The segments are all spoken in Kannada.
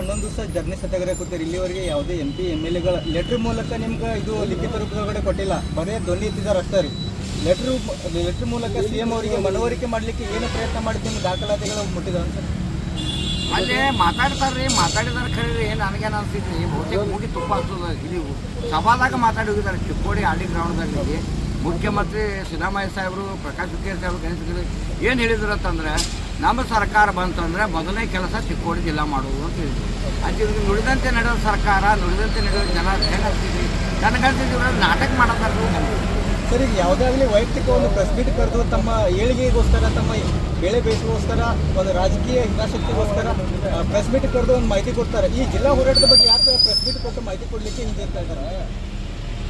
ಹನ್ನೊಂದು ದಿವಸ ಜರ್ನಿ ಸತ್ಯಾಗ್ರಹ ಕೂತೀರಿ ಇಲ್ಲಿವರೆಗೆ ಯಾವುದೇ ಎಂ ಪಿ ಎಂ ಎಲ್ ಎಗಳ ಲೆಟ್ರ್ ಮೂಲಕ ನಿಮ್ಗೆ ಇದು ಲಿಖಿತ ರೂಪದೊಳಗಡೆ ಕೊಟ್ಟಿಲ್ಲ. ಬರೇ ಧ್ವನಿ ಎತ್ತಿದ್ದಾರೆ ಅಷ್ಟೇ ರೀ. ಲೆಟ್ರ್ ಲೆಟ್ರ್ ಮೂಲಕ ಸಿ ಎಂ ಅವರಿಗೆ ಮನವರಿಕೆ ಮಾಡಲಿಕ್ಕೆ ಏನು ಪ್ರಯತ್ನ ಮಾಡಿದ್ದು ದಾಖಲಾತಿಗಳು ಮುಟ್ಟಿದಾವೆ? ಸರ್ ಅಲ್ಲೇ ಮಾತಾಡ್ತಾರ್ರಿ, ಮಾತಾಡಿದಾರ ಏನು ನನಗೇನು ಅನ್ಸಿದ್ರಿ ಬಹುತೇಕ ಮುಗಿ ತುಪ್ಪ ಆಗ್ತದ ಇಲ್ಲಿ ಸಭಾದಾಗ ಮಾತಾಡಿ ಹೋಗಿದ್ದಾರೆ ಚಿಕ್ಕೋಡಿ ಹಳ್ಳಿ ಗ್ರೌಂಡ್ದಲ್ಲಿ ಮುಖ್ಯಮಂತ್ರಿ ಸಿದ್ದರಾಮಯ್ಯ ಸಾಹೇಬರು, ಪ್ರಕಾಶ್ ಹುಕ್ಕೇರಿ ಸಾಹೇಬರು, ಗಣೇಶ ಏನು ಹೇಳಿದ್ರು ಅಂತಂದ್ರೆ ನಮ್ಮ ಸರ್ಕಾರ ಬಂತಂದರೆ ಮೊದಲನೇ ಕೆಲಸ ಚಿಕ್ಕೋಡಿ ಜಿಲ್ಲಾ ಮಾಡುವುದು ಅಂತ ಹೇಳಿದ್ರು. ಅದು ಇವ್ರಿಗೆ ನುಡಿದಂತೆ ನಡೆಯೋ ಸರ್ಕಾರ, ನುಡಿದಂತೆ ನಡೆದ ಜನ ಹೆಂಗೆ ನನಗಂತಿದ್ರು ನಾಟಕ ಮಾಡತ್ತಾರು ಸರಿ ಯಾವುದಾಗಲಿ ವೈಯಕ್ತಿಕ ಒಂದು ಪ್ರೆಸ್ ಮೀಟ್ ಕರೆದು ತಮ್ಮ ಏಳಿಗೆಗೋಸ್ಕರ, ತಮ್ಮ ಬೆಳೆ ಬೇಸಿಗೋಸ್ಕರ ಒಂದು ರಾಜಕೀಯ ಹಿತಾಸಕ್ತಿಗೋಸ್ಕರ ಪ್ರೆಸ್ ಮೀಟ್ ಕರೆದು ಒಂದು ಮಾಹಿತಿ ಕೊಡ್ತಾರೆ. ಈ ಜಿಲ್ಲಾ ಹೋರಾಟದ ಬಗ್ಗೆ ಯಾಕೆ ಪ್ರೆಸ್ ಮೀಟ್ ಕೊಟ್ಟು ಮಾಹಿತಿ ಕೊಡಲಿಕ್ಕೆ ಹಿಂದೆ ಇರ್ತಾ ಇದ್ದಾರೆ?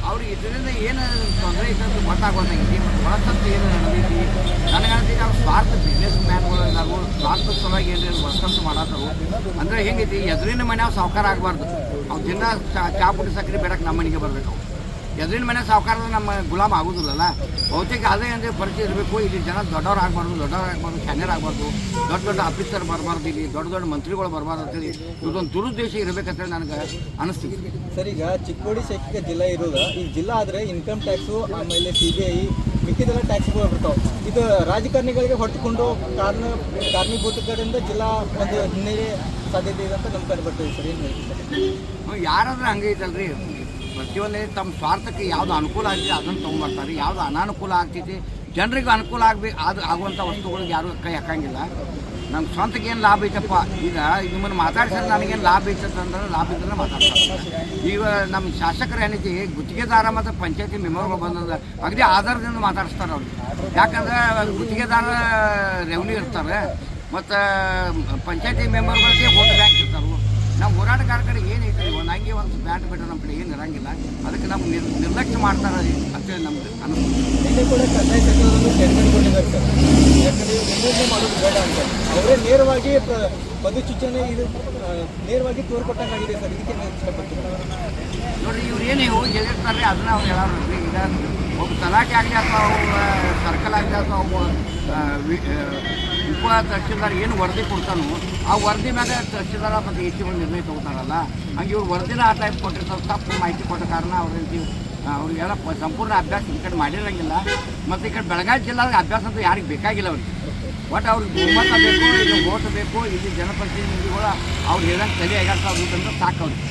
ಅವ್ರಿಗೆ ಇದರಿಂದ ಏನು ತೊಂದರೆ ಇತ್ತು ಅಂತ ಗೊತ್ತಾಗೋದಂಗೆ ಒಳಸತ್ತು ಏನು ನಡೆದೈತಿ ನನಗನ್ಸಿಗೆ ಅವ್ರು ಸ್ವಾರ್ಥ ಬಿಸ್ನೆಸ್ ಮ್ಯಾನ್ಗಳು ನಾವು ಸ್ವಾರ್ಥ ಸಲುವಾಗಿ ಏನು ವರ್ಕಂತ ಮಾಡತ್ತರು ಅಂದರೆ ಹೆಂಗೈತಿ, ಎದುರಿನ ಮನೆ ಸಾವುಕಾರ ಆಗಬಾರ್ದು. ಅವ್ರು ದಿನ ಚಾ ಪುಡಿ ಸಕ್ಕರೆ ಬೇಡಕ್ಕೆ ನಮ್ಮ ಮನೆಗೆ ಬರಬೇಕು ಅವ್ರು. ಎದುರಿನ ಮನೆ ಸಾವುಕಾರ ನಮ್ಮ ಗುಲಾಮ್ ಆಗೋದಿಲ್ಲಲ್ಲ? ಬಹುತೇಕ ಅದೇ ಅಂದರೆ ಪರಿಚಯ ಇರಬೇಕು. ಇಲ್ಲಿ ಜನ ದೊಡ್ಡವ್ರು ಆಗಬಾರ್ದು ದೊಡ್ಡವ್ರು ಆಗಬಾರ್ದು ಶಾನ್ಯರ್ ಆಗಬಾರ್ದು ದೊಡ್ಡ ದೊಡ್ಡ ಆಫೀಸರ್ ಬರಬಾರ್ದು ಇಲ್ಲಿ ದೊಡ್ಡ ದೊಡ್ಡ ಮಂತ್ರಿಗಳು ಬರಬಾರ್ದು ಅಂತೇಳಿ ಇದೊಂದು ದುರುದ್ದೇಶ ಇರಬೇಕಂತೇಳಿ ನನಗೆ ಅನಿಸ್ತಿದೆ. ಸರ್ ಈಗ ಚಿಕ್ಕೋಡಿ ಶೈಕ್ಷಿಕ ಜಿಲ್ಲಾ ಇರೋದು. ಈ ಜಿಲ್ಲಾ ಆದರೆ ಇನ್ಕಮ್ ಟ್ಯಾಕ್ಸು ಆಮೇಲೆ ಸಿ ಬಿ ಐ ಮಿಕ್ಕಿದೆಲ್ಲ ಟ್ಯಾಕ್ಸ್ಗಳು ಬರ್ತಾವೆ. ಇದು ರಾಜಕಾರಣಿಗಳಿಗೆ ಹೊಡೆದುಕೊಂಡು ಕಾರಣ ಕಾರಣೀಭೂತಗಳಿಂದ ಜಿಲ್ಲಾ ಒಂದು ಹಿನ್ನಡೆ ಸಾಧ್ಯತೆ ಇದೆ ಅಂತ ನಮ್ಮ ಕಡೆ ಬರ್ತದೆ ಸರ್. ಏನು ಹೇಳ್ತೀವಿ ಸರ್? ಯಾರಾದ್ರೂ ಹಂಗೆ ಐತಲ್ರಿ ಪ್ರತಿಯೊಂದೇ ತಮ್ಮ ಸ್ವಾರ್ಥಕ್ಕೆ ಯಾವುದು ಅನುಕೂಲ ಆಗ್ತದೆ, ಅದನ್ನು ತೊಗೊಂಬರ್ತಾರೆ. ಯಾವುದು ಅನಾನುಕೂಲ ಆಗ್ತೈತಿ ಜನರಿಗೆ ಅನುಕೂಲ ಆಗಬೇಕು ಅದು ಆಗುವಂಥ ವಸ್ತುಗಳಿಗೆ ಯಾರು ಕೈ ಹಾಕಂಗಿಲ್ಲ. ನಮ್ಮ ಸ್ವಂತಕ್ಕೆ ಏನು ಲಾಭ ಐತಪ್ಪ? ಈಗ ನಿಮ್ಮನ್ನು ಮಾತಾಡ್ಸಿದ್ರೆ ನನಗೇನು ಲಾಭ ಐತಂದ್ರೆ ಲಾಭ ಇದ್ರೆ ಮಾತಾಡ್ತಾರೆ. ಈಗ ನಮ್ಮ ಶಾಸಕರು ಏನೈತಿ ಗುತ್ತಿಗೆದಾರ ಮತ್ತು ಪಂಚಾಯತಿ ಮೆಂಬರ್ಗಳು ಬಂದದ, ಅಗದಿ ಆಧಾರದಿಂದ ಮಾತಾಡಿಸ್ತಾರೆ ಅವ್ರು. ಯಾಕಂದ್ರೆ ಗುತ್ತಿಗೆದಾರ ರೆವೆನ್ಯೂ ಇರ್ತಾರೆ, ಮತ್ತು ಪಂಚಾಯತಿ ಮೆಂಬರ್ಗಳಿಗೆ ವೋಟ್ ಬ್ಯಾಂಕ್ ಇರ್ತಾರೆ. ಒಂದು ಬ್ಯಾಟ್ ಬಿಟ್ಟರೆ ನಮ್ಮ ಕಡೆ ಏನು ಇರಂಗಿಲ್ಲ. ಅದಕ್ಕೆ ನಮ್ಮ ನಿರ್ ನಿರ್ಲಕ್ಷ್ಯ ಮಾಡ್ತಾರೆ ಅಂತೇಳಿ ನಮ್ಗೆ ನಿನ್ನೆ ಕೂಡ ಕಂದಾಯ ಸಚಿವರನ್ನು ಸರ್. ಯಾಕಂದರೆ ವಿಮೋಚನೆ ಮಾಡೋದು ಬೇಡ ಅಂತ. ಅವರೇ ನೇರವಾಗಿ ಪ- ಪದಚ್ಯುತನೆ ಇದು ನೇರವಾಗಿ ತೋರ್ಪಟ್ಟಾಗಿದೆ ಸರ್. ಇದಕ್ಕೆ ನಾನು ಇಷ್ಟಪಡ್ತೀನಿ ನೋಡ್ರಿ ಇವ್ರು ಏನು ಹೋಗಿ ಹೇಳಿರ್ತಾರೆ ಅದನ್ನ ಅವ್ರು ಹೇಳೋರು ಈಗ ಒಬ್ಬ ತಲಾಟೆ ಆಗಲಿ ಅಥವಾ ಸರ್ಕಲ್ ಆಗಲಿ ಅಥವಾ ಉಪ ತಹಶೀಲ್ದಾರ್ ಏನು ವರದಿ ಕೊಡ್ತಾನೋ, ಆ ವರದಿ ಮೇಲೆ ತಹಶೀಲ್ದಾರ್ ಮತ್ತು ಎಚ್ ಒಂದು ನಿರ್ಣಯ ತಗೋತಾರಲ್ಲ, ಹಂಗೆ ಇವ್ರು ವರದಿನ ಆ ಟೈಪ್ ಕೊಟ್ಟಿರ್ತಾರೆ, ತಪ್ಪು ಮಾಹಿತಿ ಕೊಟ್ಟ ಕಾರಣ ಅವ್ರಿಗೆ ಅವ್ರಿಗೆಲ್ಲ ಸಂಪೂರ್ಣ ಅಭ್ಯಾಸ ಈ ಕಡೆ ಮಾಡಿರಂಗಿಲ್ಲ. ಮತ್ತು ಈ ಕಡೆ ಬೆಳಗಾವಿ ಜಿಲ್ಲಾದಾಗ ಅಭ್ಯಾಸ ಅಂತ ಯಾರಿಗೆ ಬೇಕಾಗಿಲ್ಲ ಅವ್ರಿಗೆ. ಒಟ್ಟು ಅವ್ರಿಗೆ ಬಹುಮತ ಬೇಕು ಇಲ್ಲಿ ಓಟ್ ಬೇಕು, ಇಲ್ಲಿ ಜನಪ್ರತಿನಿಧಿಗಳು ಅವ್ರು ಹೇಳಂಗೆ ತಲೆ ಎಗಾಡ್ತಾವ್ರು ಅಂತಂದ್ರೆ ಸಾಕು ಅವ್ರಿಗೆ.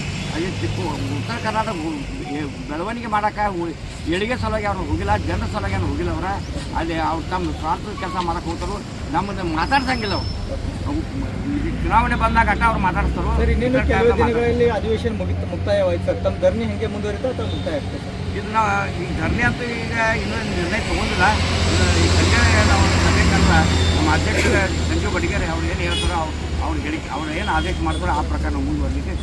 ಉತ್ತರ ಕರ್ನಾಟಕ ಬೆಳವಣಿಗೆ ಮಾಡೋಕೆ ಎಳಿಗೆ ಸಲುವಾಗಿ ಅವ್ರು ಹೋಗಿಲ್ಲ ಜನರ ಸಲುವಾಗಿ ಅವ್ರು ಹೋಗಿಲ್ಲ ಅವ್ರ. ಅಲ್ಲಿ ಅವ್ರು ತಮ್ಮ ಸ್ವಾರ್ಥದ ಕೆಲಸ ಮಾಡೋಕೆ ಹೋಗ್ತಾರೋ. ನಮ್ಮನ್ನು ಮಾತಾಡ್ಸಂಗಿಲ್ಲ ಅವ್ರು. ಚುನಾವಣೆ ಬಂದಾಗ ಅಟ್ಟ ಅವ್ರು ಮಾತಾಡ್ತಾರೋ. ದಿನಗಳಲ್ಲಿ ಅಧಿವೇಶನ ಮುಗಿತು ಮುಕ್ತಾಯವಾಯ್ತು ಸರ್. ತಮ್ಮ ಧರಣಿ ಹೆಂಗೆ ಮುಂದುವರಿತಾ ಅಥವಾ ಮುಕ್ತಾಯ ಆಗ್ತದೆ ಸರ್. ಇದನ್ನ ಈ ಧರಣಿ ಅಂತೂ ಈಗ ಇನ್ನೂ ನಿರ್ಣಯ ತಗೊಂಡಿಲ್ಲ. ಇದು ಈ ಸಂಜೆ ನಾವು ಕಲ್ಲ ನಮ್ಮ ಅಧ್ಯಕ್ಷ ಸಂಜೀವ್ ಬಡಿಗೇರಿ ಅವ್ರು ಏನು ಹೇಳ್ತಾರೋ ಅವ್ರು ಅವ್ರು ಹೇಳಿ ಅವ್ರು ಏನು ಆದೇಶ ಮಾಡ್ತಾರೋ ಆ ಪ್ರಕಾರ ನಾವು ಮುಂದುವರಲಿಕ್ಕೆ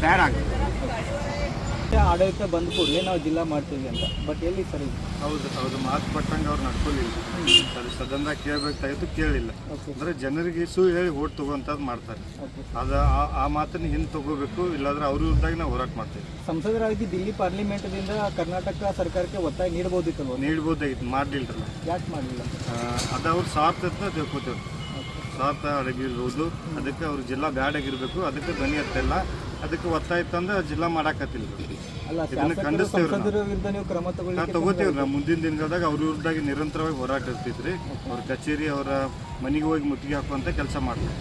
ತಯಾರಾಗ್ತದೆ ಆಡಳಿತ ಬಂದ ಕೂಡಲೇ ನಾವು ಜಿಲ್ಲಾ ಮಾಡ್ತೀವಿ ಅಂತ. ಬಟ್ ಎಲ್ಲಿ ಸರಿ? ಹೌದು ಹೌದು. ಮಾತು ಪಟ್ಟಂಗೆ ಅವ್ರು ನಡ್ಕೊಲಿಲ್ಲ. ಅದು ಸದನದಾಗ ಕೇಳಬೇಕಾಗಿತ್ತು ಕೇಳಿಲ್ಲ. ಅಂದ್ರೆ ಜನರಿಗೆ ಸು ಹೇಳಿ ಓಟ್ ತಗೋಂಥದ್ದು ಮಾಡ್ತಾರೆ. ಅದು ಆ- ಆ ಮಾತನ್ನ ಹಿಂದೆ ತಗೋಬೇಕು ಇಲ್ಲಾಂದ್ರೆ ಅವ್ರ ವಿರುದ್ಧಾಗಿ ನಾವು ಹೋರಾಟ ಮಾಡ್ತೇವೆ. ಸಂಸದರಾಗಿ ದಿಲ್ಲಿ ಪಾರ್ಲಿಮೆಂಟ್ದಿಂದ ಕರ್ನಾಟಕ ಸರ್ಕಾರಕ್ಕೆ ಒತ್ತಾಯ ನೀಡಬಹುದಿತ್ತಲ್ವ ನೀಡ್ಬೋದಾಗಿತ್ತು ಮಾಡ್ಲಿಲ್ಲ ಯಾಕೆ ಮಾಡಲಿಲ್ಲ? ಅದು ಅವ್ರ ಸ್ವಾರ್ಥನ ತಿಳ್ಕೊತೇವೆ. ಸ್ವಾರ್ಥ ಅಡಗಿರ್ಬೋದು. ಅದಕ್ಕೆ ಅವ್ರ ಜಿಲ್ಲಾ ಬ್ಯಾಡಾಗಿರ್ಬೇಕು. ಅದಕ್ಕೆ ಧ್ವನಿ ಎತ್ತಿಲ್ಲ. ಅದಕ್ಕೆ ಒತ್ತಾಯ ತಂದು ಜಿಲ್ಲಾ ಮಾಡಾಕತ್ತಿಲ್ಲ ಇದನ್ನ ನಾವು. ನಾವು ಮುಂದಿನ ದಿನಗಳದಾಗ ಅವ್ರ ವಿರುದ್ಧಾಗಿ ನಿರಂತರವಾಗಿ ಹೋರಾಟ ಇರ್ತಿದ್ರಿ ಅವ್ರ ಕಚೇರಿ ಅವರ ಮನೆಗೆ ಹೋಗಿ ಮುತ್ತಿಗೆ ಹಾಕುವಂಥ ಕೆಲಸ ಮಾಡ್ತೀವಿ.